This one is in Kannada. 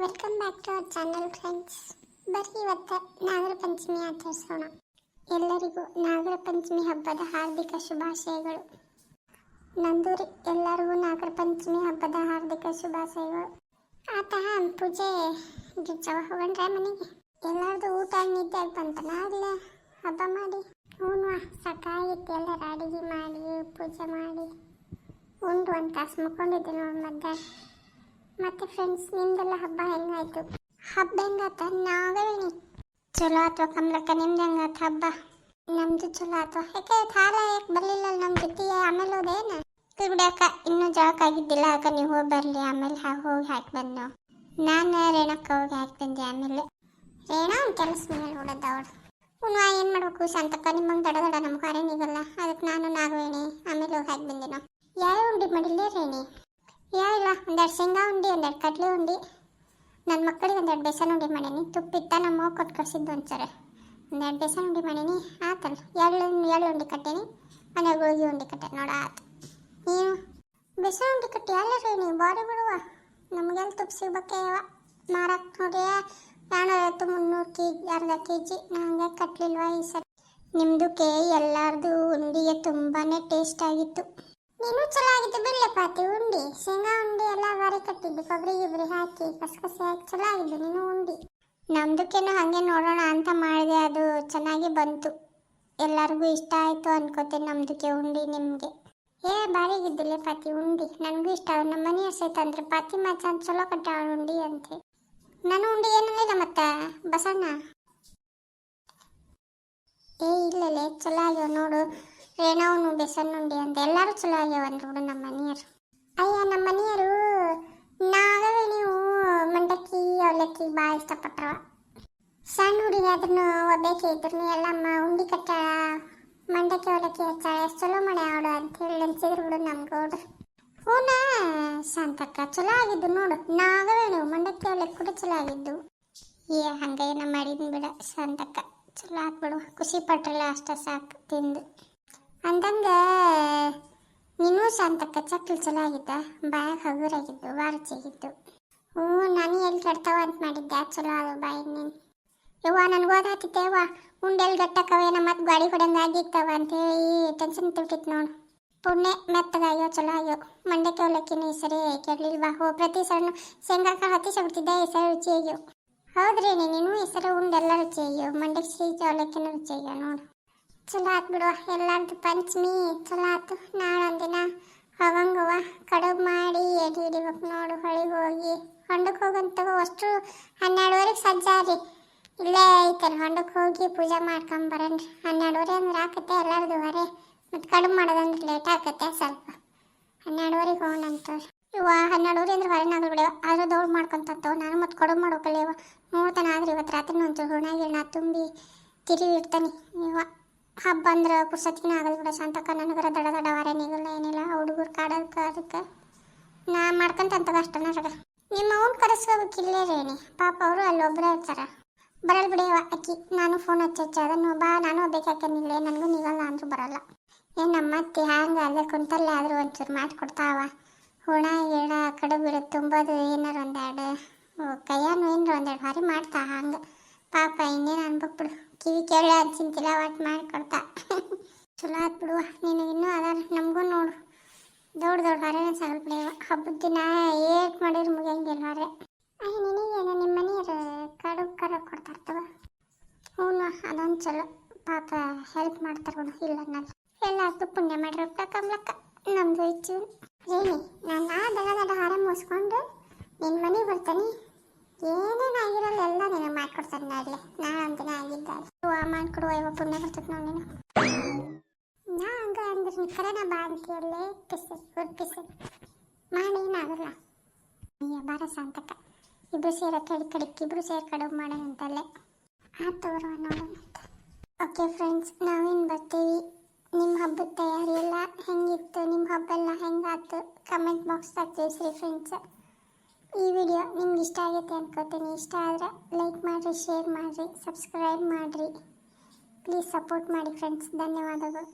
Welcome back to our channel friends ಬರ್ರಿ ಇವತ್ತು ನಾಗರ ಪಂಚಮಿ ಆಚರಿಸೋಣ. ಎಲ್ಲರಿಗೂ ನಾಗರ ಪಂಚಮಿ ಹಬ್ಬದ ಹಾರ್ದಿಕ ಶುಭಾಶಯಗಳು. ನಂದೂರಿ ಎಲ್ಲರಿಗೂ ನಾಗರ ಪಂಚಮಿ ಹಬ್ಬದ ಹಾರ್ದಿಕ ಶುಭಾಶಯಗಳು. ಆತ ಪೂಜೆ ಗಿಚ್ಚವ ಹೋಗಣ್ರೆ ಮನೆಗೆ? ಎಲ್ಲರದು ಊಟ ನಿದ್ದೆ ಬಂತನ ಅಲ್ಲೇ ಹಬ್ಬ ಮಾಡಿ. ಹ್ಞೂ ಸಾಕಾಗಿತ್ತು ಎಲ್ಲರ ಅಡುಗೆ ಮಾಡಿ, ಪೂಜೆ ಮಾಡಿ. ಉಂಡು ಒಂದು ತಾಸು ನೋಡಿ ಮಧ್ಯಾಹ್ನ ಮತ್ತೆ ಫ್ರೆಂಡ್ಸ್ ನಿಮ್ದೆಲ್ಲ ಹಬ್ಬ ಹೆಂಗಾಯ್ತು? ಹಬ್ಬ ಹೆಂಗಾತ? ನಾವೇನಿ ಚಲೋ ಅಥವಾ ಕಮಲಕ್ಕ, ನಿಮ್ದು ಹೆಂಗಾತ ಹಬ್ಬ? ನಮ್ದು ಚಲೋ ಆತ ಯಾಕೆ ಥಾಲ ಯಾಕೆ ಬರಲಿಲ್ಲ ನಮ್ಮ ಜೊತೆ ಆಮೇಲೆ ಹೋದೇನ ಬಿಡಕ್ಕ ಇನ್ನೂ ಜಳಕ ಆಗಿದ್ದಿಲ್ಲ. ಅಕ್ಕ, ನೀವು ಹೋಗಿ ಬರಲಿ. ಆಮೇಲೆ ಹೋಗಿ ಹಾಕಿ ಬಂದು ನಾನು ರೇಣಕ್ಕ ಹೋಗಿ ಹಾಕಿ ಬಂದೆ ಆಮೇಲೆ. ರೇಣ ಒಂದು ಕೆಲಸ ಮೇಲೆ ನೋಡೋದು ಅವಳು. ಉಣ್ವಾ ಏನು ಮಾಡ್ಬೇಕು ಶಾಂತಕ್ಕ? ನಿಮ್ಮಂಗೆ ದಡ ದಡ ನಮ್ಗೆ ಅದಕ್ಕೆ ನಾನು ನಾಗವೇಣಿ. ಆಮೇಲೆ ಹೋಗಿ ಹಾಕಿ ಬಂದೆ ನಾವು. ಉಂಡಿ ಮಾಡಿಲ್ಲ ರೇಣಿ? ಇಲ್ಲ, ಒಂದೆರಡು ಶೇಂಗಾ ಉಂಡಿ, ಒಂದೆರಡು ಕಡ್ಲೆ ಉಂಡಿ. ನನ್ನ ಮಕ್ಕಳಿಗೆ ಒಂದೆರಡು ಬೇಸನ್ ಉಂಡಿ ಮಾಡೀನಿ. ತುಪ್ಪಿತ್ತ ನಮ್ಮ ಅವ್ವ ಕೊಟ್ಟು ಕಳ್ಸಿದ್ದು ಒಂದ್ಸರಿ. ಒಂದೆರಡು ಬೇಸನ್ ಉಂಡಿ ಮಾಡೀನಿ. ಆತಲ್ಲ ಎಳ್ಳು ಎಳ್ಳು ಉಂಡಿ ಕಟ್ಟೇನಿ. ಮನೆಗೆ ಗೋಧಿ ಉಂಡಿ ಕಟ್ಟೆ ನೋಡ, ಆತು. ನೀನು? ಬೇಸನ್ ಉಂಡಿ ಕಟ್ಟಿ ಎಲ್ಲರೂ ನೀವು? ಬಾರಿ ಬಿಡುವ. ನಮಗೆಲ್ಲ ತುಪ್ಪ ಸಿಗ್ಬೇಕೆ ಮಾರಕ್ಕೆ ನೋಡಿ ಐವತ್ತು ಮುನ್ನೂರು ಕೆ ಜಿ ಅರ್ಧ ಕೆ ಜಿ ನಂಗೆ ಕಟ್ಟಲಿಲ್ವ ಈ ಸರಿ? ನಿಮ್ಮದು ಕೇ ಎಲ್ಲರದು ಉಂಡಿಗೆ ತುಂಬಾ ಟೇಸ್ಟ್ ಆಗಿತ್ತು. ನೀನು ಚಲೋ ಆಗಿತ್ತು ಬಿಡ್ಲೆ ಪಾತಿ ಉಂಡಿ, ಶೇಂಗಾ ಉಂಡಿ ಎಲ್ಲ ಬಾರಿ ಕಟ್ಟಿದ್ದು. ಕೊಬ್ಬರಿ ಗಿಬ್ರಿ ಹಾಕಿ ಕಸಕಸೆ ಹಾಕಿ ಚಲೋ ಆಗಿದ್ದು ನೀನು ಉಂಡಿ. ನಮ್ದಕ್ಕೇನು ಹಾಗೆ ನೋಡೋಣ ಅಂತ ಮಾಡಿದೆ, ಅದು ಚೆನ್ನಾಗಿ ಬಂತು. ಎಲ್ಲರಿಗೂ ಇಷ್ಟ ಆಯಿತು ಅನ್ಕೋತೀನಿ ನಮ್ದಕ್ಕೆ ಉಂಡಿ ನಿಮಗೆ. ಏ ಬಾರಿಗಿದ್ದಿಲ್ಲ ಪಾತಿ ಉಂಡಿ. ನನಗೂ ಇಷ್ಟ ನಮ್ಮ ಮನೆಯ ಸಹಿತ ಅಂದ್ರೆ ಪಾತಿ ಮಾಚ ಅಂತ ಚಲೋ ಕಟ್ಟಾಳ ಉಂಡಿ ಅಂತೆ. ನಾನು ಉಂಡಿ ಏನಿಲ್ಲ ಮತ್ತೆ? ಬಸಣ್ಣ? ಏ, ಇಲ್ಲಲೇ ಚಲೋ ಆಗ್ಯಾವ ನೋಡು. ರೇಣವನು ಬೆಸನ್ ಉಂಡಿ ಅಂತ. ಎಲ್ಲರೂ ಚಲೋ ಆಗ್ಯಾವ ಅಂದ್ರು ನಮ್ಮ ಮನೆಯರು. ಅಯ್ಯ ನಮ್ಮ ಮನೆಯರು ನಾಗವೇ ನೀವು ಮಂಡಕ್ಕಿ, ಅವಲಕ್ಕಿ ಭಾಳ ಇಷ್ಟಪಟ್ರವ. ಸಣ್ಣ ಹುಡುಗಿ ಅದನ್ನು ಒಬ್ಬಾಕಿ ಇದ್ರು ಎಲ್ಲಮ್ಮ, ಉಂಡಿ ಕಟ್ಟ ಮಂಡಕ್ಕಿ, ಅವಲಕ್ಕಿ ಹೆಚ್ಚಾಳ, ಎಷ್ಟು ಚಲೋ ಮನೆ ಆಡು ಅಂತ ಹೇಳಿ ಅನ್ಸಿದ್ರು ಬಿಡು ನಮ್ಗೆ ನಮ್ಗೋಡು ಹೂನ, ಶಾಂತಕ್ಕ, ಚಲೋ ಆಗಿದ್ದು ನೋಡು. ನಾಗವೇ ನೀವು ಮಂಡಕ್ಕಿ, ಅವಲಕ್ಕಿ ಕೂಡ ಚಲೋ ಆಗಿದ್ದು. ಏ ಹಂಗೇನ ಮಾಡಿದ್ನಿ ಬಿಡ ಶಾಂತಕ್ಕ. ಚಲೋ ಹಾಕ್ಬಿಡು ಖುಷಿ ಪಟ್ರಲ್ಲ ಅಷ್ಟ ಸಾಕು ತಿಂದು. ಅಂದಂಗ, ನೀನು ಶಾಂತಕ್ಕ ಚಕ್ಲು ಚಲೋ ಆಗಿದ್ದ. ಬಾಯಾಗ ಹಗುರಾಗಿದ್ದು ವಾರಚಿಗಿದ್ದು ಹ್ಞೂ, ನಾನು ಎಲ್ಲಿ ಕೆಡ್ತಾವ ಅಂತ ಮಾಡಿದ್ದೆ. ಚಲೋ ಅದು ಬಾಯಿ ನೀನು. ಯವ್ವ, ನನಗೆ ಓದಾತಿತ್ತೇವ ಉಂಡೆಲ್ಲಿ ಗಟ್ಟಕ್ಕವೇನ ಮತ್ತೆ ಗಾಡಿ ಹೊಡೆಂಗೆ ಆಗಿತ್ತವ ಅಂತೇಳಿ ಟೆನ್ಷನ್ ತಿಳ್ಕಿತ್ತು ನೋಡು. ಪುಣ್ಯ ಮೆತ್ತಗಾಗ್ಯೋ, ಚಲೋ ಆಗ್ಯೋ. ಮಂಡಕ್ಕೆ ಅವಲಕ್ಕಿನ ಈ ಸರಿ ಕೇಳಲಿಲ್ವಾ ಹೋ, ಪ್ರತಿ ಸಣ್ಣ ಶೇಂಗಾಕ ಹತ್ತಿಸ್ಬಿಡ್ತಿದ್ದೆ ಈ ಸರಿ ರುಚಿ ಆಗ್ಯೋ ಹೌದ್ರಿ ನೀನು ಈ ಉಂಡೆಲ್ಲ ರುಚಿ ಆಗ್ಯೋ ಮಂಡಕ್ಕಿ ಅವಲಕ್ಕಿನ ರುಚಿ ನೋಡು. ಚಲೋ ಆತ್ ಬಿಡುವ ಪಂಚಮಿ ಚಲೋ ಆತು. ನಾಳೆ ಒಂದಿನ ಹೋಗಂಗವ ಕಡುಬು ಮಾಡಿ ಎಡಿ ಹಿಡಿಬೇಕು ನೋಡು ಹೊಳಿಗೆ ಹೋಗಿ. ಹೊಂಡಕ್ಕೆ ಹೋಗಂತ ಅಷ್ಟು ಹನ್ನೆರಡುವರೆಗೆ ಸಜ್ಜಾರಿ ಇಲ್ಲೇ ಐತಲ್ಲ ಹೊಂಡಕ್ಕೆ ಹೋಗಿ ಪೂಜೆ ಮಾಡ್ಕೊಂಬರನ್ರಿ ಹನ್ನೆರಡುವರೆ ಅಂದ್ರೆ ಆಕತ್ತೆ, ಎಲ್ಲರದು ಹೊರೆ. ಮತ್ತು ಕಡುಬು ಮಾಡೋದಂದ್ರೆ ಲೇಟ್ ಆಕತ್ತೆ ಸ್ವಲ್ಪ. ಹನ್ನೆರಡುವರೆಗೆ ಹೋಗೋಣಂತ ಇವ ಹನ್ನೆರಡುವರೆ ಅಂದ್ರೆ ಹೊರನಾಗಲ್ ಬಿಡವ ಆದ್ರೂ ದೌಡ್ ಮಾಡ್ಕೊಂತಂತವ ನಾನು ಮತ್ತು ಕಡುಬು ಮಾಡ್ಬೇಕಲ್ಲ ನೋಡ್ತಾನೆ ಆದ್ರೆ ಇವತ್ತು ರಾತ್ರಿ ಒಂಚೂರು ಹುಣ ಗಿಣ ತುಂಬಿ ತಿರುಗಿ ಇಡ್ತಾನೆ. ಇವ ಹಬ್ಬ ಅಂದ್ರೆ ಪುರ್ಸತ್ತಿನ ಆಗಲ್ಲ ಬಿಡ, ಶಾಂತಕ್ಕ ನನಗರ ದಡ ದಡ ನೀಗಲ್ಲ, ಏನಿಲ್ಲ ಹುಡುಗರು ಕಾಡೋದಕ್ಕೆ ಅದಕ್ಕೆ ನಾ ಮಾಡ್ಕೊಂತಂತದ ಅಷ್ಟ ನನಗ. ನಿಮ್ಮ ಅವ್ನು ಕರೆಸ್ಕೋಬೇಕಿಲ್ಲೇ ರೇಣಿ ಪಾಪ ಅವರು ಅಲ್ಲಿ ಒಬ್ಬರೇ ಇರ್ತಾರ. ಬರಲ್ ಬಿಡಿಯವ ಅಕ್ಕಿ, ನಾನು ಫೋನ್ ಹಚ್ಚಿ ಹಚ್ಚಿ ಅದನ್ನು ಬಾ, ನಾನು ಬೇಕಾಕೇನಿಲ್ಲ ನನಗೂ ನೀಗಲ್ಲ ಅಂದ್ರೂ ಬರಲ್ಲ. ಏನು ನಮ್ಮ ಅತ್ತಿ ಹ್ಯಾಂಗ ಅಲ್ಲೇ ಕುಂತಲ್ಲೇ ಆದರೂ ಒಂಚೂರು ಮಾಡಿಕೊಡ್ತಾವ ಹುಣ ಗಿಡ ಕಡು ಬಿಡ, ತುಂಬೋದು, ಏನಾರು ಒಂದೆರಡು ಕೈಯಾನು ಏನಾರು ಒಂದೆರಡು ಬಾರಿ ಮಾಡ್ತಾ ಹಂಗೆ. ಪಾಪ ಇನ್ನೇನು ಅನ್ಬೇಕು ಬಿಡು. ಕಿವಿ ಕೇಳಿ ಅನ್ಸಿಂತಿಲ್ಲ ಒಟ್ಟು ಮಾಡಿಕೊಡ್ತಾ ಚಲೋ ಆತ್ ಬಿಡುವ ನೀನು ಇನ್ನೂ ಅದಾರ, ನಮಗೂ ನೋಡು. ದೊಡ್ಡ ದೊಡ್ಡ ಹರೇನ ಸಾಗಲ್ ಬಿಡಿಯವ ಹಬ್ಬದ ದಿನ ಏಟ್ ಮಾಡಿದ್ರು ಮುಗಿಯಂಗಿಲ್ಲ ಹೊರೆ ಅಯ್ಯ ನಿನಗೇನು ನಿಮ್ಮ ಮನೆಯವರು ಕಡು ಕರ ತಗೋ. ಹ್ಞೂ ಅದೊಂದು ಚಲೋ. ಪಾಪ ಹೆಲ್ಪ್ ಮಾಡ್ತಾರೆ ಬಿಡು ಇಲ್ಲ ನಾನು ಎಲ್ಲಾರ್ದು ಪುಣ್ಯ ಮಾಡಿರಪ್ಪ ಕಮ್ಲಕ್ಕ. ನಮ್ದು ಹೆಚ್ಚು ಏನಿ ನಾನು ದಡ ದಡ ಹಾರ ಮುಗಿಸ್ಕೊಂಡು ನಿನ್ನ ಮನೆಗೆ ಬರ್ತಾನೆ. ಏನೇನು ಆಗಿರಲ್ಲ, ಎಲ್ಲ ನಿನಗೆ ಮಾಡ್ಕೊಡ್ತಾನೆ ಒಂದಿನ ಮಾಡ್ಕೊಡುವ ಇವ ಪುಣ್ಯ ಬರ್ತದೆ ನೋಡಿ ನಾ ಹಂಗ ಅಂದ್ರೆ ಕರೆನ ಬಾ ಅಂತೇಳಿ ಪಿಸ್, ಗುಡ್ ಪಿಸ್. ಮಾಡಿ, ಏನಾಗಲ್ಲ. ಅಯ್ಯ, ಬಾರ ಸಾಂತಕ ಇಬ್ರು ಸೇರ ಕಡೆ ಕಡಿಕ್ ಇಬ್ರು ಸೇರ್ ಕಡುಬು ಮಾಡೋಣ ಅಂತಲ್ಲೇ. ಆ ತೋರುವ ನೋಡೋಣ ಓಕೆ ಫ್ರೆಂಡ್ಸ್, ನಾವೇನು ಬರ್ತೀವಿ? ನಿಮ್ಮ ಹಬ್ಬದ ತಯಾರಿ ಎಲ್ಲ ಹೆಂಗಿತ್ತು? ನಿಮ್ಮ ಹಬ್ಬ ಎಲ್ಲ ಹೆಂಗಾಯ್ತು? ಕಮೆಂಟ್ ಬಾಕ್ಸ್ದಾಗ ತಿಳಿಸ್ರಿ ಫ್ರೆಂಡ್ಸ್. ಈ ವಿಡಿಯೋ ನಿಮ್ಗೆ ಇಷ್ಟ ಆಗೈತೆ ಅನ್ಕೋತೀನಿ. ಇಷ್ಟ ಆದರೆ ಲೈಕ್ ಮಾಡಿರಿ, ಶೇರ್ ಮಾಡಿರಿ, ಸಬ್ಸ್ಕ್ರೈಬ್ ಮಾಡಿರಿ. ಪ್ಲೀಸ್ ಸಪೋರ್ಟ್ ಮಾಡಿ ಫ್ರೆಂಡ್ಸ್ ಧನ್ಯವಾದಗಳು.